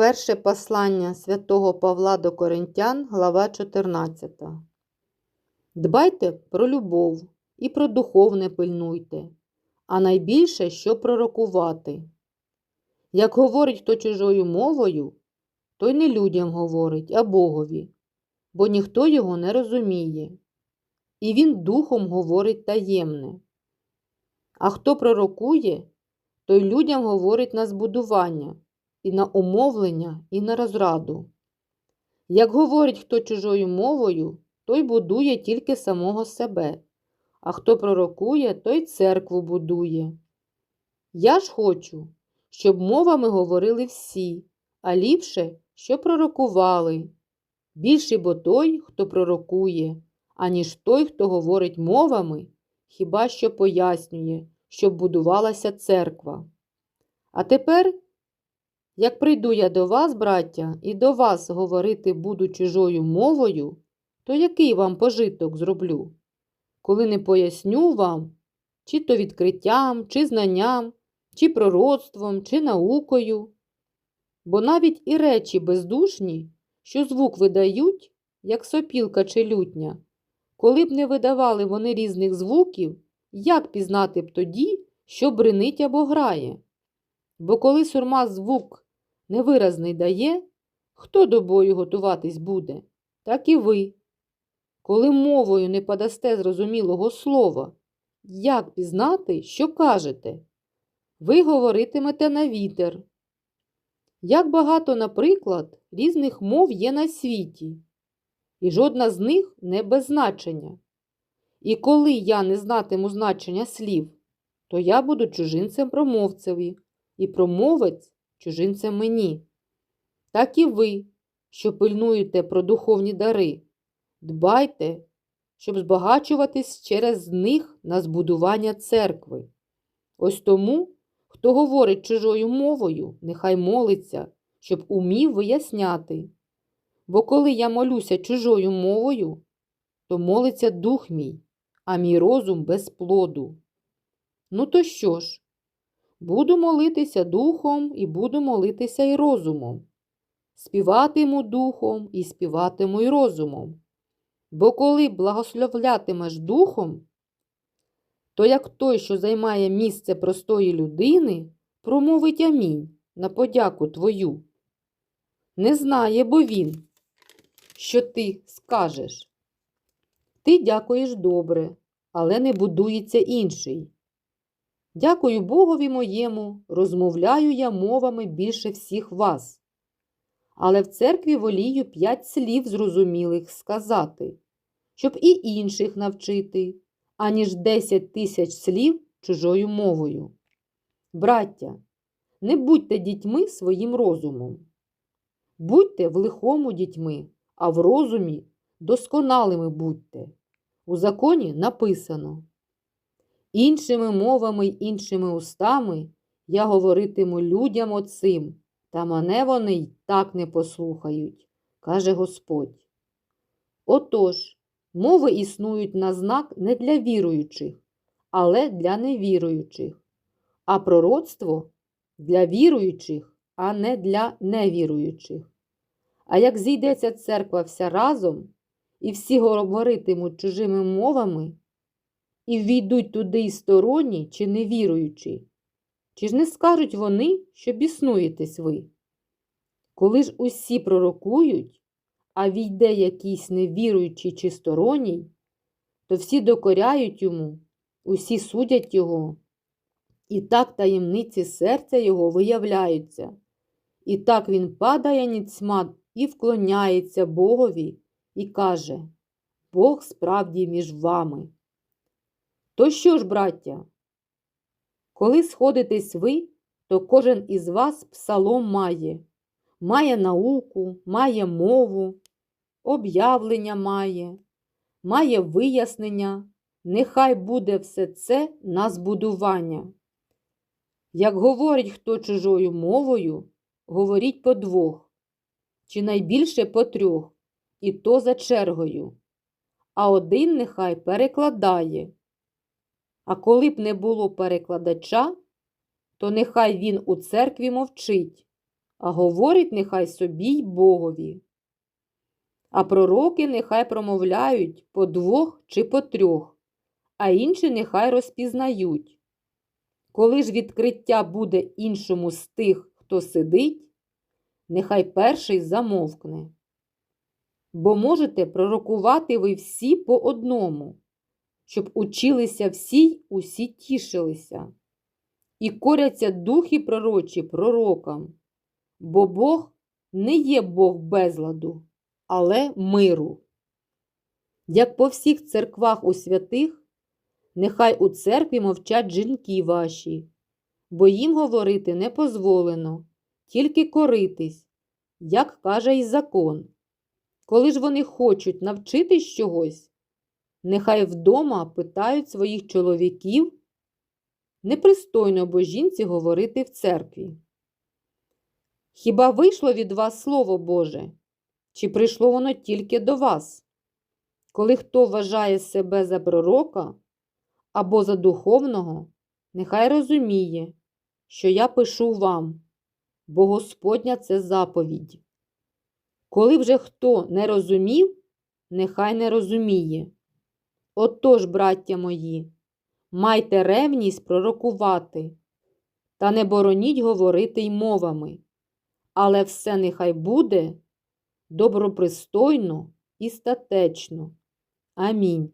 Перше послання святого Павла до Коринтян, глава 14. Дбайте про любов і про духовне пильнуйте, а найбільше, що пророкувати. Як говорить хто чужою мовою, той не людям говорить, а Богові, бо ніхто його не розуміє. І він духом говорить таємне. А хто пророкує, той людям говорить на збудування і на умовлення, і на розраду. Як говорить хто чужою мовою, той будує тільки самого себе, а хто пророкує, той церкву будує. Я ж хочу, щоб мовами говорили всі, а ліпше, щоб пророкували. Більший бо той, хто пророкує, аніж той, хто говорить мовами, хіба що пояснює, щоб будувалася церква. А тепер як прийду я до вас, браття, і до вас говорити буду чужою мовою, то який вам пожиток зроблю? Коли не поясню вам, чи то відкриттям, чи знанням, чи пророцтвом, чи наукою. Бо навіть і речі бездушні, що звук видають, як сопілка чи лютня, коли б не видавали вони різних звуків, як пізнати б тоді, що бринить або грає? Бо коли сурма звук невиразний дає, хто до бою готуватись буде, так і ви. Коли мовою не подасте зрозумілого слова, як пізнати, що кажете? Ви говоритимете на вітер. Як багато, наприклад, різних мов є на світі, і жодна з них не без значення. І коли я не знатиму значення слів, то я буду чужинцем промовцеві, і промовець чужинцем мені. Так і ви, що пильнуєте про духовні дари, дбайте, щоб збагачуватись через них на збудування церкви. Ось тому, хто говорить чужою мовою, нехай молиться, щоб умів виясняти. Бо коли я молюся чужою мовою, то молиться дух мій, а мій розум без плоду. Ну то що ж? Буду молитися духом і буду молитися й розумом. Співатиму духом і співатиму й розумом. Бо коли благословлятимеш духом, то як той, що займає місце простої людини, промовить амінь на подяку твою. Не знає, бо він, що ти скажеш. Ти дякуєш добре, але не будується інший. Дякую Богові моєму, розмовляю я мовами більше всіх вас. Але в церкві волію п'ять слів зрозумілих сказати, щоб і інших навчити, аніж десять тисяч слів чужою мовою. Браття, не будьте дітьми своїм розумом. Будьте в лихому дітьми, а в розумі досконалими будьте. У законі написано. Іншими мовами й іншими устами я говоритиму людям оцим, та мене вони й так не послухають, каже Господь. Отож, мови існують на знак не для віруючих, але для невіруючих, а пророцтво для віруючих, а не для невіруючих. А як зійдеться церква вся разом, і всі говоритимуть чужими мовами, і ввійдуть туди й сторонні чи невіруючі? Чи ж не скажуть вони, що біснуєтесь ви? Коли ж усі пророкують, а війде якийсь невіруючий чи сторонній, то всі докоряють йому, усі судять його. І так таємниці серця його виявляються, і так він падає ніцьма і вклоняється Богові і каже Бог справді між вами. То що ж, браття? Коли сходитесь ви, то кожен із вас псалом має, має науку, має мову, об'явлення має, має вияснення, нехай буде все це на збудування. Як говорить хто чужою мовою, говоріть по двох, чи найбільше по трьох, і то за чергою, а один нехай перекладає. А коли б не було перекладача, то нехай він у церкві мовчить, а говорить нехай собі й Богові. А пророки нехай промовляють по двох чи по трьох, а інші нехай розпізнають. Коли ж відкриття буде іншому з тих, хто сидить, нехай перший замовкне. Бо можете пророкувати ви всі по одному, щоб училися всі усі тішилися. І коряться духи пророчі пророкам, бо Бог не є Бог безладу, але миру. Як по всіх церквах у святих, нехай у церкві мовчать жінки ваші, бо їм говорити не позволено, тільки коритись, як каже й закон. Коли ж вони хочуть навчитись чогось, нехай вдома питають своїх чоловіків, непристойно бо жінці говорити в церкві. Хіба вийшло від вас Слово Боже, чи прийшло воно тільки до вас? Коли хто вважає себе за пророка або за духовного, нехай розуміє, що я пишу вам, бо Господня це заповідь. Коли вже хто не розумів, нехай не розуміє. Отож, браття мої, майте ревність пророкувати, та не бороніть говорити й мовами, але все нехай буде добропристойно і статечно. Амінь.